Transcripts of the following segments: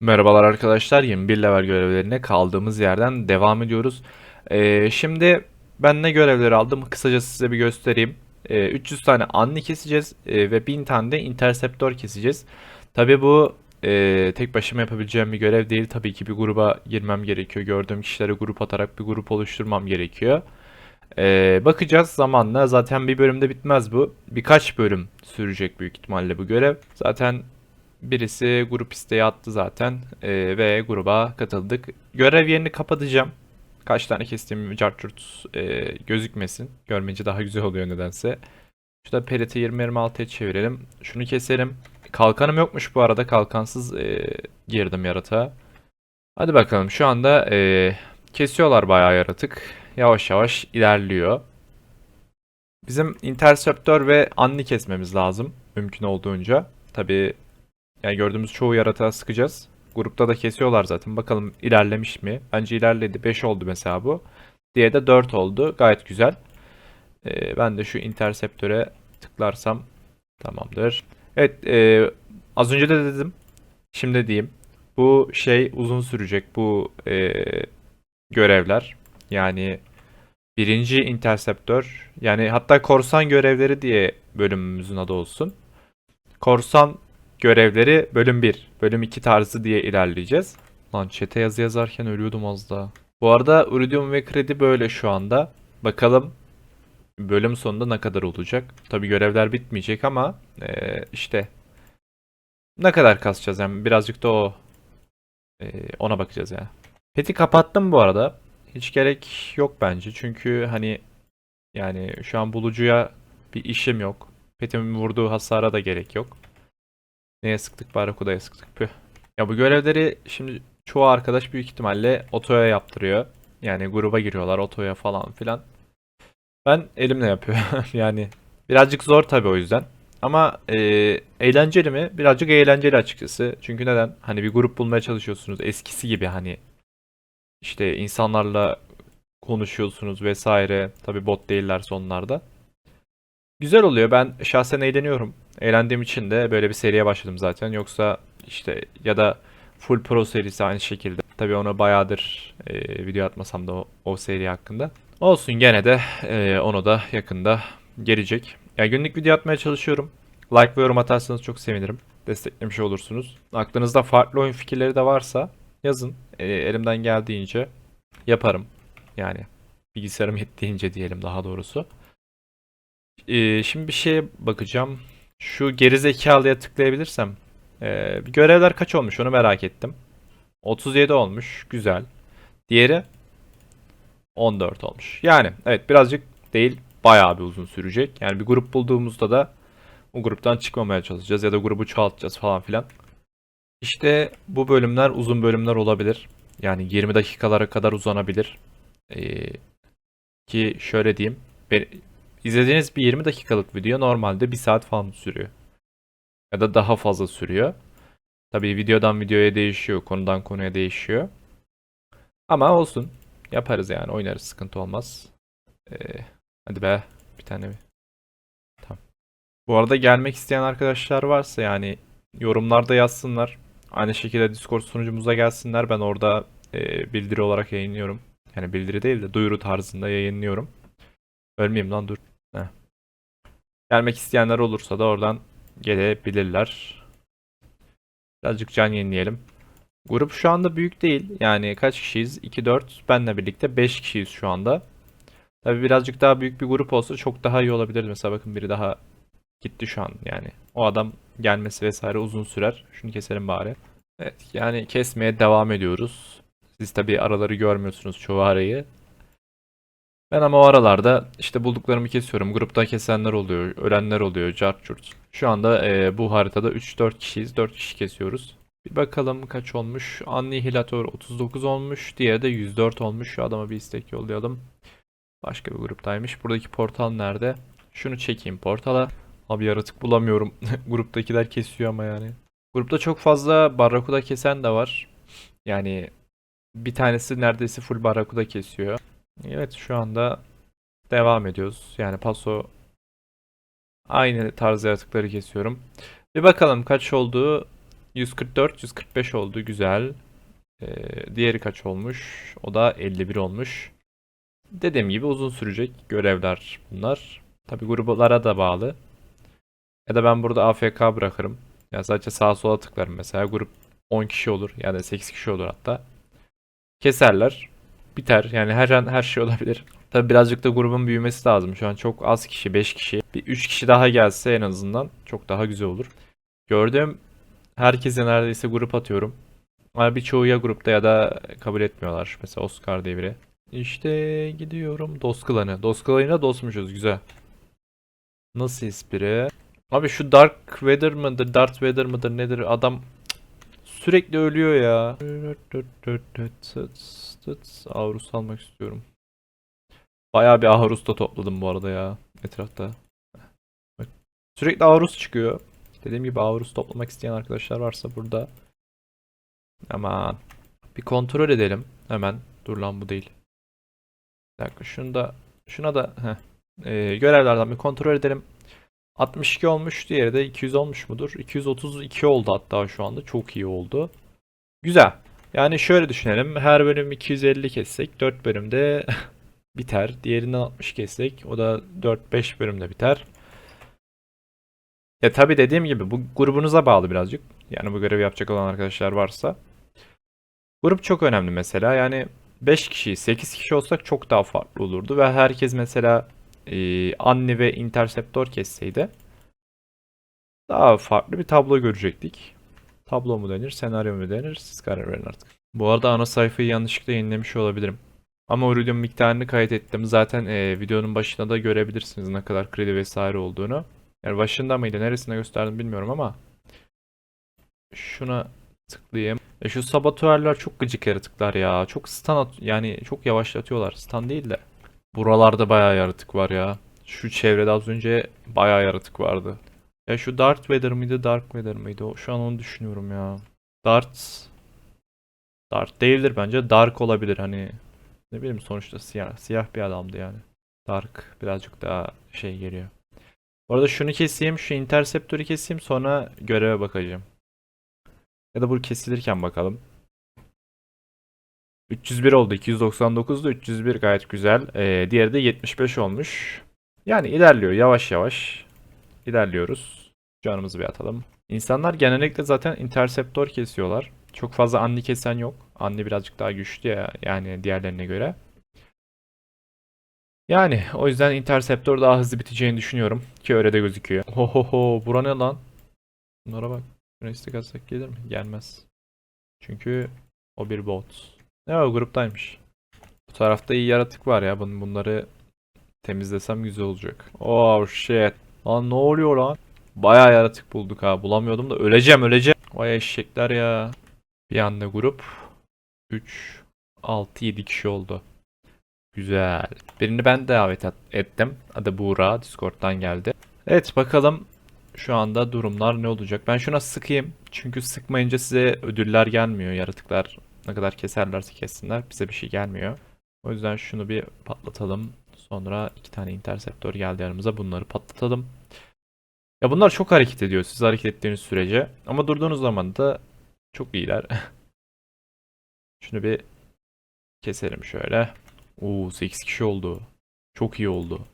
Merhabalar arkadaşlar, 21 level görevlerine kaldığımız yerden devam ediyoruz. Ee, şimdi ben ne görevleri aldım kısaca size bir göstereyim. Ee, 300 tane Anni keseceğiz e, ve 1000 tane de Interceptor keseceğiz. Tabi bu e, tek başıma yapabileceğim bir görev değil. Tabii ki bir gruba girmem gerekiyor. Gördüğüm kişilere grup atarak bir grup oluşturmam gerekiyor. Ee, bakacağız zamanla. Zaten bir bölümde bitmez bu. Birkaç bölüm sürecek büyük ihtimalle bu görev. Zaten Birisi grup isteği attı zaten Ee, ve gruba katıldık. Görev yerini kapatacağım. Kaç tane kestiğim cartçurt e, gözükmesin. Görmeyince daha güzel oluyor nedense. Şurada periti 20-26'ya çevirelim. Şunu keselim. Kalkanım yokmuş bu arada. Kalkansız e, girdim yaratığa. Hadi bakalım şu anda e, kesiyorlar bayağı yaratık. Yavaş yavaş ilerliyor. Bizim interceptör ve anni kesmemiz lazım. Mümkün olduğunca. Tabii yani gördüğümüz çoğu yaratığa sıkacağız. Grupta da kesiyorlar zaten. Bakalım ilerlemiş mi? Bence ilerledi. 5 oldu mesela bu. Diye de 4 oldu. Gayet güzel. Ee, ben de şu interceptöre tıklarsam tamamdır. Evet e, az önce de dedim. Şimdi diyeyim. Bu şey uzun sürecek. Bu e, görevler. Yani birinci interceptör. Yani hatta korsan görevleri diye bölümümüzün adı olsun. Korsan görevleri bölüm 1, bölüm 2 tarzı diye ilerleyeceğiz. Lan chat'e yazı yazarken ölüyordum az daha. Bu arada Iridium ve kredi böyle şu anda. Bakalım bölüm sonunda ne kadar olacak. Tabi görevler bitmeyecek ama eee, işte ne kadar kasacağız yani birazcık da o eee, ona bakacağız yani. Pet'i kapattım bu arada. Hiç gerek yok bence çünkü hani yani şu an bulucuya bir işim yok. Pet'in vurduğu hasara da gerek yok. Neye sıktık? Barakuda'ya sıktık. Püh. Ya bu görevleri şimdi çoğu arkadaş büyük ihtimalle otoya yaptırıyor. Yani gruba giriyorlar otoya falan filan. Ben elimle yapıyorum. yani birazcık zor tabii o yüzden. Ama e, eğlenceli mi? Birazcık eğlenceli açıkçası. Çünkü neden? Hani bir grup bulmaya çalışıyorsunuz. Eskisi gibi hani işte insanlarla konuşuyorsunuz vesaire. Tabii bot değillerse onlar da. Güzel oluyor. Ben şahsen eğleniyorum. Eğlendiğim için de böyle bir seriye başladım zaten. Yoksa işte ya da Full Pro serisi aynı şekilde. Tabii ona bayağıdır e, video atmasam da o, o seri hakkında. Olsun gene de e, onu da yakında gelecek. Ya günlük video atmaya çalışıyorum. Like ve yorum atarsanız çok sevinirim. Desteklemiş olursunuz. Aklınızda farklı oyun fikirleri de varsa yazın. E, elimden geldiğince yaparım. Yani bilgisayarım yettiğince diyelim daha doğrusu. Ee, şimdi bir şeye bakacağım. Şu geri zekalıya tıklayabilirsem. Ee, görevler kaç olmuş onu merak ettim. 37 olmuş. Güzel. Diğeri 14 olmuş. Yani evet birazcık değil bayağı bir uzun sürecek. Yani bir grup bulduğumuzda da o gruptan çıkmamaya çalışacağız ya da grubu çoğaltacağız falan filan. İşte bu bölümler uzun bölümler olabilir. Yani 20 dakikalara kadar uzanabilir. Ee, ki şöyle diyeyim. İzlediğiniz bir 20 dakikalık video normalde 1 saat falan sürüyor. Ya da daha fazla sürüyor. Tabii videodan videoya değişiyor, konudan konuya değişiyor. Ama olsun. Yaparız yani, oynarız, sıkıntı olmaz. Ee, hadi be, bir tane bir. Tamam. Bu arada gelmek isteyen arkadaşlar varsa yani yorumlarda yazsınlar. Aynı şekilde Discord sunucumuza gelsinler. Ben orada e, bildiri olarak yayınlıyorum. Yani bildiri değil de duyuru tarzında yayınlıyorum. Ölmeyeyim lan dur. Gelmek isteyenler olursa da oradan gelebilirler. Birazcık can yenileyelim. Grup şu anda büyük değil. Yani kaç kişiyiz? 2, 4. Benle birlikte 5 kişiyiz şu anda. Tabi birazcık daha büyük bir grup olsa çok daha iyi olabilirdi. Mesela bakın biri daha gitti şu an yani. O adam gelmesi vesaire uzun sürer. Şunu keselim bari. Evet yani kesmeye devam ediyoruz. Siz tabi araları görmüyorsunuz çoğu arayı. Ben ama o aralarda işte bulduklarımı kesiyorum. Grupta kesenler oluyor, ölenler oluyor, cart curt. Şu anda e, bu haritada 3-4 kişiyiz. 4 kişi kesiyoruz. Bir bakalım kaç olmuş. Annihilator 39 olmuş. Diğeri de 104 olmuş. Şu adama bir istek yollayalım. Başka bir gruptaymış. Buradaki portal nerede? Şunu çekeyim portala. Abi yaratık bulamıyorum. Gruptakiler kesiyor ama yani. Grupta çok fazla Barracuda kesen de var. Yani bir tanesi neredeyse full Barracuda kesiyor. Evet şu anda devam ediyoruz. Yani paso aynı tarz yaratıkları kesiyorum. Bir bakalım kaç olduğu 144, 145 oldu. Güzel. Ee, diğeri kaç olmuş? O da 51 olmuş. Dediğim gibi uzun sürecek görevler bunlar. Tabi gruplara da bağlı. Ya da ben burada AFK bırakırım. Ya sadece sağa sola tıklarım mesela. Grup 10 kişi olur. Ya da 8 kişi olur hatta. Keserler. Biter. Yani her an her şey olabilir. Tabi birazcık da grubun büyümesi lazım. Şu an çok az kişi. 5 kişi. Bir 3 kişi daha gelse en azından çok daha güzel olur. Gördüğüm herkese neredeyse grup atıyorum. Ama birçoğu ya grupta ya da kabul etmiyorlar. Mesela Oscar diye biri. İşte gidiyorum. Dost klanı. Dost klanıyla dostmuşuz. Güzel. Nasıl espri? Abi şu Dark Vader mıdır? Darth Vader mıdır? Nedir? Adam sürekli ölüyor ya. Aurus almak istiyorum. Bayağı bir Aurus da topladım bu arada ya. Etrafta. Sürekli Aurus çıkıyor. Dediğim gibi Aurus toplamak isteyen arkadaşlar varsa burada. Ama bir kontrol edelim. Hemen. Dur lan bu değil. Bir dakika şunu da şuna da heh. Ee, görevlerden bir kontrol edelim. 62 olmuş. Diğeri de 200 olmuş mudur? 232 oldu hatta şu anda. Çok iyi oldu. Güzel. Yani şöyle düşünelim. Her bölüm 250 kessek 4 bölümde biter. Diğerinden 60 kessek o da 4-5 bölümde biter. Ya tabi dediğim gibi bu grubunuza bağlı birazcık. Yani bu görevi yapacak olan arkadaşlar varsa. Grup çok önemli mesela. Yani 5 kişi, 8 kişi olsak çok daha farklı olurdu ve herkes mesela e, Anne ve Interceptor kesseydi daha farklı bir tablo görecektik. Tablo mu denir, senaryo mu denir? Siz karar verin artık. Bu arada ana sayfayı yanlışlıkla yenilemiş olabilirim. Ama Iridium miktarını kaydettim. Zaten e, videonun başında da görebilirsiniz ne kadar kredi vesaire olduğunu. Yani başında mıydı, neresinde gösterdim bilmiyorum ama şuna tıklayayım. E şu sabotuarlar çok gıcık yaratıklar ya. Çok stun at yani çok yavaşlatıyorlar. Stun değil de. Buralarda bayağı yaratık var ya. Şu çevrede az önce bayağı yaratık vardı. Ya şu Darth Vader mıydı, Dark Vader mıydı? Şu an onu düşünüyorum ya. Darth Darth değildir bence. Dark olabilir hani. Ne bileyim sonuçta siyah, siyah bir adamdı yani. Dark birazcık daha şey geliyor. Bu arada şunu keseyim, şu Interceptor'ı keseyim sonra göreve bakacağım. Ya da bu kesilirken bakalım. 301 oldu. 299'da 301 gayet güzel. Ee, diğeri de 75 olmuş. Yani ilerliyor yavaş yavaş. İlerliyoruz. Canımızı bir atalım. İnsanlar genellikle zaten Interceptor kesiyorlar. Çok fazla Anni kesen yok. Anni birazcık daha güçlü ya yani diğerlerine göre. Yani o yüzden Interceptor daha hızlı biteceğini düşünüyorum. Ki öyle de gözüküyor. Hohoho bura ne lan? Bunlara bak. Şuna istek atsak gelir mi? Gelmez. Çünkü o bir bot. Ne o gruptaymış. Bu tarafta iyi yaratık var ya. Bun bunları temizlesem güzel olacak. Oh shit. Lan ne oluyor lan? Bayağı yaratık bulduk ha. Bulamıyordum da öleceğim öleceğim. Vay eşekler ya. Bir anda grup 3 6 7 kişi oldu. Güzel. Birini ben davet et- ettim. Adı Buğra. Discord'dan geldi. Evet bakalım şu anda durumlar ne olacak? Ben şuna sıkayım. Çünkü sıkmayınca size ödüller gelmiyor. Yaratıklar ne kadar keserlerse kessinler bize bir şey gelmiyor. O yüzden şunu bir patlatalım. Sonra iki tane interceptor geldi yanımıza. Bunları patlatalım. Ya bunlar çok hareket ediyor siz hareket ettiğiniz sürece. Ama durduğunuz zaman da çok iyiler. Şunu bir keselim şöyle. Oo 8 kişi oldu. Çok iyi oldu.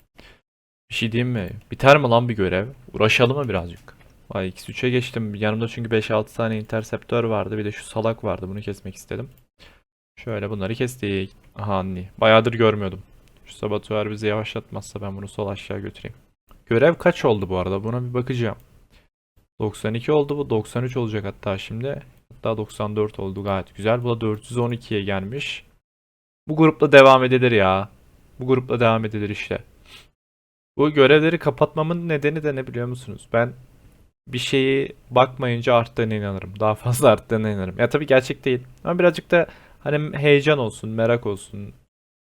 Bir şey diyeyim mi? Biter mi lan bir görev? Uğraşalım mı birazcık? Vay X3'e geçtim. Yanımda çünkü 5-6 tane interceptör vardı. Bir de şu salak vardı. Bunu kesmek istedim. Şöyle bunları kestik. Aha anni. Bayağıdır görmüyordum. Şu sabotuar bizi yavaşlatmazsa ben bunu sol aşağı götüreyim. Görev kaç oldu bu arada? Buna bir bakacağım. 92 oldu bu. 93 olacak hatta şimdi. Hatta 94 oldu gayet güzel. Bu da 412'ye gelmiş. Bu grupla devam edilir ya. Bu grupla devam edilir işte. Bu görevleri kapatmamın nedeni de ne biliyor musunuz? Ben bir şeyi bakmayınca arttığına inanırım. Daha fazla arttığına inanırım. Ya tabii gerçek değil. Ama birazcık da hani heyecan olsun, merak olsun.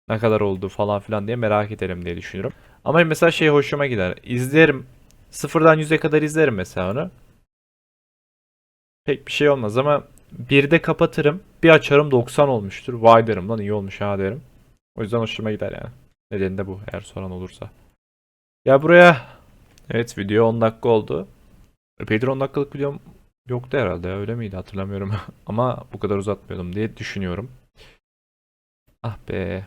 Ne kadar oldu falan filan diye merak edelim diye düşünüyorum. Ama mesela şey hoşuma gider. İzlerim. Sıfırdan yüze kadar izlerim mesela onu. Pek bir şey olmaz ama bir de kapatırım. Bir açarım 90 olmuştur. Vay derim lan iyi olmuş ha derim. O yüzden hoşuma gider yani. Nedeni de bu eğer soran olursa. Ya buraya evet video 10 dakika oldu. Epeydir 10 dakikalık videom Yoktu herhalde ya, öyle miydi hatırlamıyorum. Ama bu kadar uzatmıyordum diye düşünüyorum. Ah be.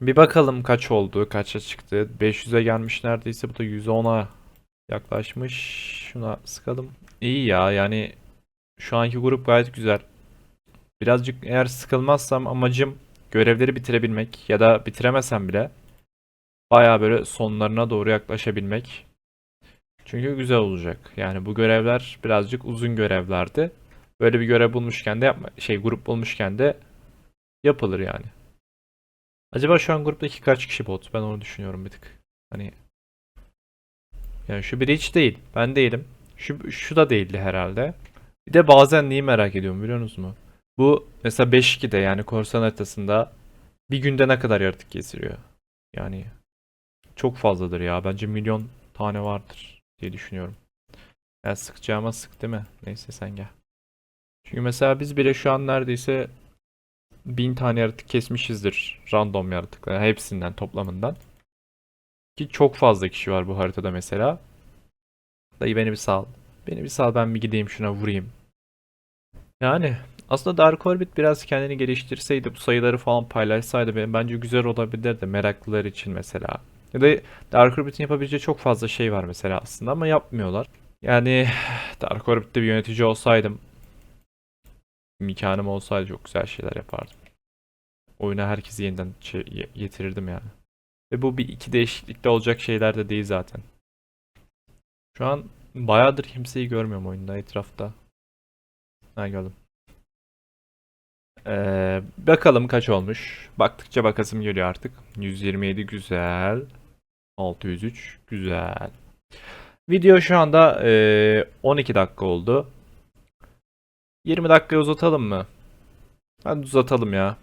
Bir bakalım kaç oldu, kaça çıktı. 500'e gelmiş neredeyse. Bu da 110'a yaklaşmış. Şuna sıkalım. İyi ya yani şu anki grup gayet güzel. Birazcık eğer sıkılmazsam amacım görevleri bitirebilmek ya da bitiremesem bile bayağı böyle sonlarına doğru yaklaşabilmek. Çünkü güzel olacak. Yani bu görevler birazcık uzun görevlerdi. Böyle bir görev bulmuşken de yapma, şey grup bulmuşken de yapılır yani. Acaba şu an gruptaki kaç kişi bot? Ben onu düşünüyorum bir tık. Hani yani şu biri hiç değil. Ben değilim. Şu, şu da değildi herhalde. Bir de bazen neyi merak ediyorum biliyor musunuz mu? Bu mesela 5-2'de yani korsan haritasında bir günde ne kadar yaratık kesiliyor? Yani çok fazladır ya. Bence milyon tane vardır diye düşünüyorum. Ya sıkacağıma sık değil mi? Neyse sen gel. Çünkü mesela biz bile şu an neredeyse bin tane yaratık kesmişizdir. Random yaratıklar. Hepsinden toplamından. Ki çok fazla kişi var bu haritada mesela. Dayı beni bir sal. Beni bir sal ben bir gideyim şuna vurayım. Yani aslında Dark Orbit biraz kendini geliştirseydi bu sayıları falan paylaşsaydı bence güzel olabilirdi meraklılar için mesela. Ya da Dark Orbit'in yapabileceği çok fazla şey var mesela aslında ama yapmıyorlar. Yani Dark Orbit'te bir yönetici olsaydım imkanım olsaydı çok güzel şeyler yapardım. Oyuna herkesi yeniden getirirdim yani. Ve bu bir iki değişiklikte olacak şeyler de değil zaten. Şu an bayağıdır kimseyi görmüyorum oyunda etrafta. Ha gördüm. Ee, bakalım kaç olmuş. Baktıkça bakasım geliyor artık. 127 güzel. 603 güzel. Video şu anda ee, 12 dakika oldu. 20 dakika uzatalım mı? Hadi uzatalım ya.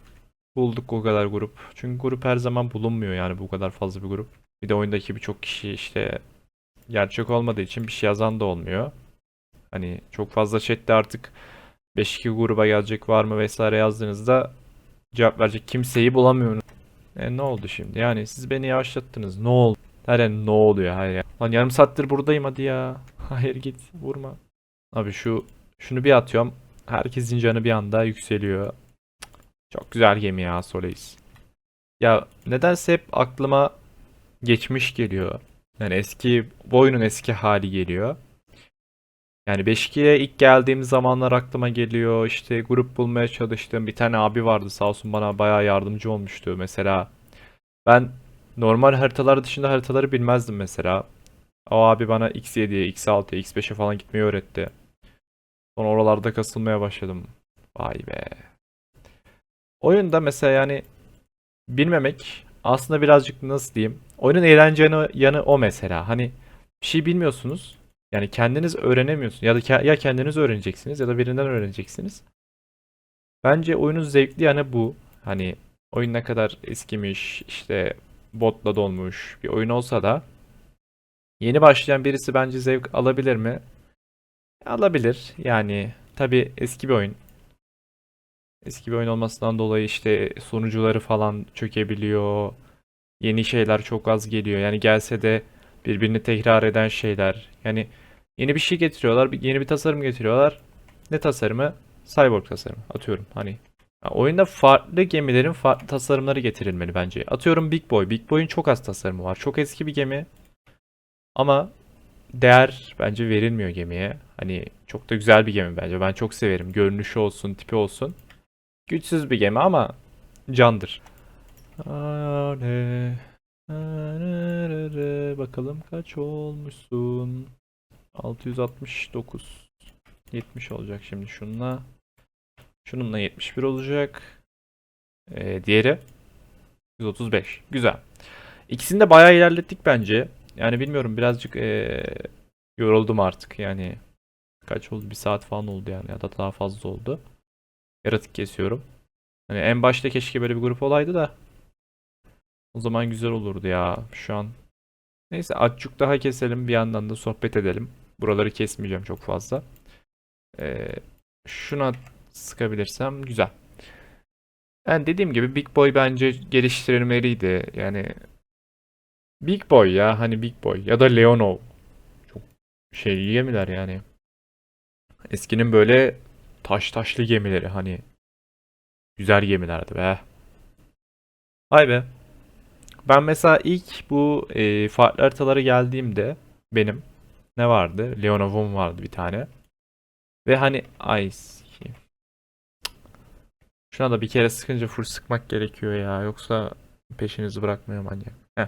Bulduk o kadar grup. Çünkü grup her zaman bulunmuyor yani bu kadar fazla bir grup. Bir de oyundaki birçok kişi işte gerçek olmadığı için bir şey yazan da olmuyor. Hani çok fazla chatte artık 5-2 gruba gelecek var mı vesaire yazdığınızda cevap verecek kimseyi bulamıyorum. E ne oldu şimdi? Yani siz beni yavaşlattınız. Ne oldu? Her an ne oluyor? Hayır ya. Lan yarım saattir buradayım hadi ya. Hayır git vurma. Abi şu şunu bir atıyorum. Herkesin canı bir anda yükseliyor. Çok güzel gemi ya Soleis. Ya nedense hep aklıma geçmiş geliyor. Yani eski bu oyunun eski hali geliyor. Yani 5-2'ye ilk geldiğim zamanlar aklıma geliyor. İşte grup bulmaya çalıştığım bir tane abi vardı sağ olsun bana bayağı yardımcı olmuştu. Mesela ben normal haritalar dışında haritaları bilmezdim mesela. O abi bana X7'ye, X6'ya, X5'e falan gitmeyi öğretti. Sonra oralarda kasılmaya başladım. Vay be. Oyunda mesela yani bilmemek aslında birazcık nasıl diyeyim. Oyunun eğlenceli yanı o mesela. Hani bir şey bilmiyorsunuz. Yani kendiniz öğrenemiyorsunuz. Ya da ya kendiniz öğreneceksiniz ya da birinden öğreneceksiniz. Bence oyunun zevkli yanı bu. Hani oyun ne kadar eskimiş, işte botla dolmuş bir oyun olsa da yeni başlayan birisi bence zevk alabilir mi? Alabilir. Yani tabii eski bir oyun. Eski bir oyun olmasından dolayı işte sunucuları falan çökebiliyor. Yeni şeyler çok az geliyor. Yani gelse de birbirini tekrar eden şeyler. Yani yeni bir şey getiriyorlar, yeni bir tasarım getiriyorlar. Ne tasarımı? Cyborg tasarımı. Atıyorum hani. Ya oyunda farklı gemilerin farklı tasarımları getirilmeli bence. Atıyorum Big Boy. Big Boy'un çok az tasarımı var. Çok eski bir gemi. Ama değer bence verilmiyor gemiye. Hani çok da güzel bir gemi bence. Ben çok severim. Görünüşü olsun, tipi olsun. Güçsüz bir gemi ama candır. Bakalım kaç olmuşsun? 669. 70 olacak şimdi şununla. Şununla 71 olacak. Ee, diğeri 135. Güzel. İkisini de bayağı ilerlettik bence. Yani bilmiyorum birazcık ee, yoruldum artık yani. Kaç oldu? Bir saat falan oldu yani ya da daha fazla oldu. Yaratık kesiyorum. Hani en başta keşke böyle bir grup olaydı da. O zaman güzel olurdu ya şu an. Neyse azıcık daha keselim bir yandan da sohbet edelim. Buraları kesmeyeceğim çok fazla. Ee, şuna sıkabilirsem güzel. Yani dediğim gibi Big Boy bence geliştirilmeliydi. Yani Big Boy ya hani Big Boy ya da Leonov. Çok şey gemiler yani. Eskinin böyle taş taşlı gemileri hani güzel gemilerdi be. Vay be. Ben mesela ilk bu e, farklı haritalara geldiğimde benim ne vardı? Leonov'um vardı bir tane. Ve hani ay. Şuna da bir kere sıkınca full sıkmak gerekiyor ya. Yoksa peşinizi bırakmıyor manyak. Heh.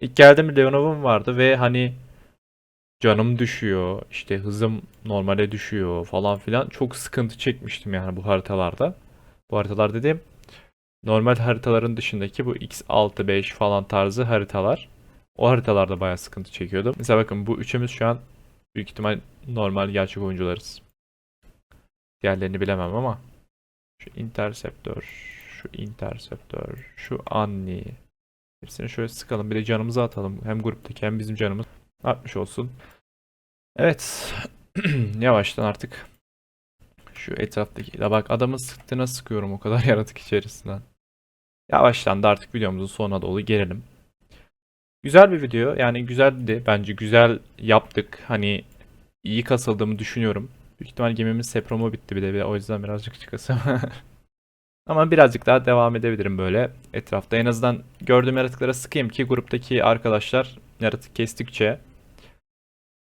İlk geldiğim Leonov'um vardı ve hani canım düşüyor, işte hızım normale düşüyor falan filan. Çok sıkıntı çekmiştim yani bu haritalarda. Bu haritalar dediğim normal haritaların dışındaki bu X6, 5 falan tarzı haritalar. O haritalarda bayağı sıkıntı çekiyordum. Mesela bakın bu üçümüz şu an büyük ihtimal normal gerçek oyuncularız. Diğerlerini bilemem ama şu Interceptor, şu Interceptor, şu Anni. Hepsini şöyle sıkalım. Bir de canımızı atalım. Hem gruptaki hem bizim canımız artmış olsun. Evet. Yavaştan artık şu etraftaki. Ya bak adamın sıktığına sıkıyorum o kadar yaratık içerisinden. Yavaştan da artık videomuzun sonuna doğru gelelim. Güzel bir video. Yani güzeldi. Bence güzel yaptık. Hani iyi kasıldığımı düşünüyorum. Büyük ihtimal gemimin sepromu bitti bir de. bir O yüzden birazcık çıkasım. Ama birazcık daha devam edebilirim böyle etrafta. En azından gördüğüm yaratıklara sıkayım ki gruptaki arkadaşlar yaratık kestikçe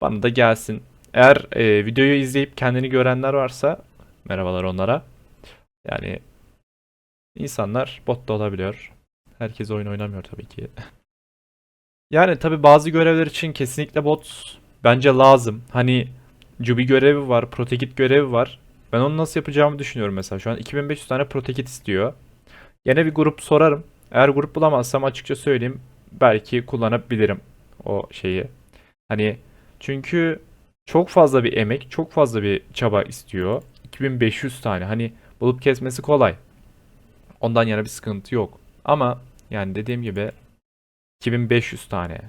bana da gelsin. Eğer e, videoyu izleyip kendini görenler varsa merhabalar onlara. Yani insanlar bot da olabiliyor. Herkes oyun oynamıyor tabii ki. Yani tabii bazı görevler için kesinlikle bot bence lazım. Hani Jubi görevi var, Protected görevi var. Ben onu nasıl yapacağımı düşünüyorum mesela. Şu an 2500 tane Protected istiyor. Yine bir grup sorarım. Eğer grup bulamazsam açıkça söyleyeyim. Belki kullanabilirim o şeyi. Hani çünkü çok fazla bir emek, çok fazla bir çaba istiyor. 2500 tane. Hani bulup kesmesi kolay. Ondan yana bir sıkıntı yok. Ama yani dediğim gibi 2500 tane.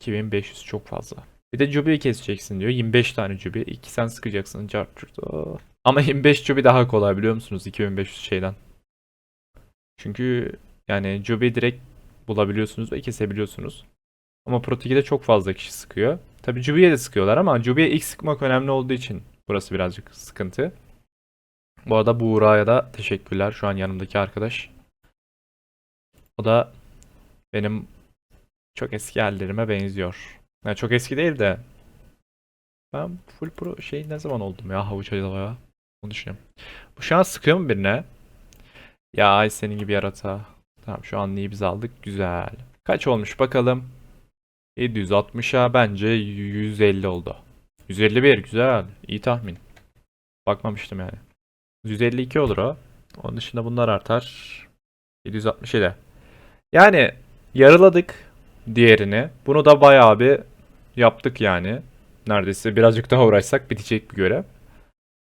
2500 çok fazla. Bir de cubiyi keseceksin diyor. 25 tane cubi. 2 sen sıkacaksın. Cart. Oo. Ama 25 cubi daha kolay biliyor musunuz 2500 şeyden. Çünkü yani cubi direkt bulabiliyorsunuz ve kesebiliyorsunuz. Ama Pro 2'de çok fazla kişi sıkıyor. Tabi Jubi'ye de sıkıyorlar ama Jubi'ye ilk sıkmak önemli olduğu için burası birazcık sıkıntı. Bu arada Buğra'ya da teşekkürler. Şu an yanımdaki arkadaş. O da benim çok eski hallerime benziyor. Yani çok eski değil de ben full pro şey ne zaman oldum ya havuç ya. Onu düşünüyorum. Bu şu an sıkıyor mu birine? Ya ay senin gibi yarata. Tamam şu anlıyı biz aldık. Güzel. Kaç olmuş bakalım. 760'a bence 150 oldu. 151 güzel. İyi tahmin. Bakmamıştım yani. 152 olur o. Onun dışında bunlar artar. 767. Yani yarıladık diğerini. Bunu da bayağı bir yaptık yani. Neredeyse birazcık daha uğraşsak bitecek bir görev.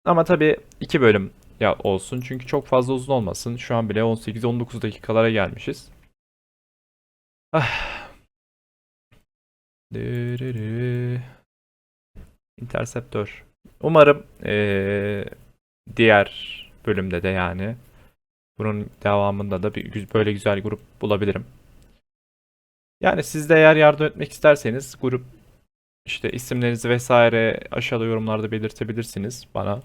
Ama tabii iki bölüm ya olsun çünkü çok fazla uzun olmasın. Şu an bile 18-19 dakikalara gelmişiz. Ah. Interceptor. Umarım eee, diğer bölümde de yani bunun devamında da bir böyle güzel grup bulabilirim. Yani siz de eğer yardım etmek isterseniz grup işte isimlerinizi vesaire aşağıda yorumlarda belirtebilirsiniz bana.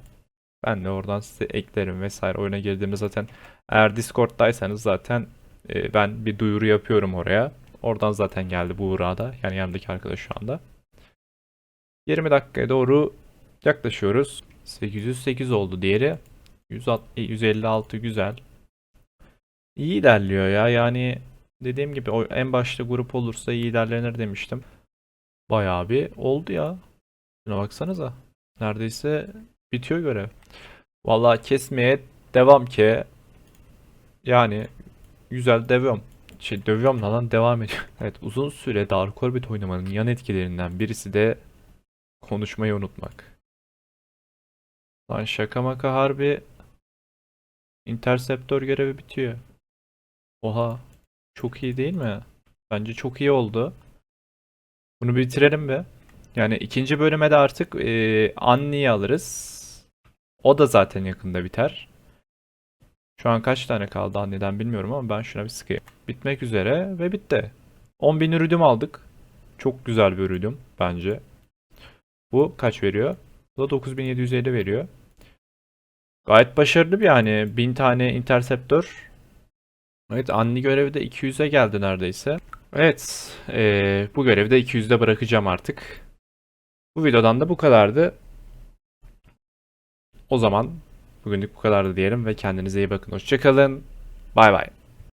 Ben de oradan size eklerim vesaire. Oyuna girdiğimde zaten eğer Discord'daysanız zaten e, ben bir duyuru yapıyorum oraya. Oradan zaten geldi bu uğrada. Yani yanımdaki arkadaş şu anda. 20 dakikaya doğru yaklaşıyoruz. 808 oldu diğeri. 160, 156 güzel. İyi ilerliyor ya. Yani dediğim gibi o en başta grup olursa iyi ilerlenir demiştim. Bayağı bir oldu ya. Şuna baksanıza. Neredeyse bitiyor görev. Vallahi kesmeye devam ki. Yani güzel devam. Şey dövüyorum da lan devam ediyor. Evet uzun süre Dark Orbit oynamanın yan etkilerinden birisi de konuşmayı unutmak. Lan şaka maka harbi Interceptor görevi bitiyor. Oha. Çok iyi değil mi? Bence çok iyi oldu. Bunu bitirelim be. Yani ikinci bölüme de artık e, Annie'yi alırız. O da zaten yakında biter. Şu an kaç tane kaldı Annie'den bilmiyorum ama ben şuna bir sıkayım. Bitmek üzere ve bitti. 10.000 ürüdüm aldık. Çok güzel bir ürüdüm bence. Bu kaç veriyor? Bu da 9750 veriyor. Gayet başarılı bir yani. 1000 tane interceptor. Evet anli görevi de 200'e geldi neredeyse. Evet eee, bu görevi de 200'de bırakacağım artık. Bu videodan da bu kadardı. O zaman bugünlük bu kadardı diyelim ve kendinize iyi bakın. Hoşçakalın. Bay bay.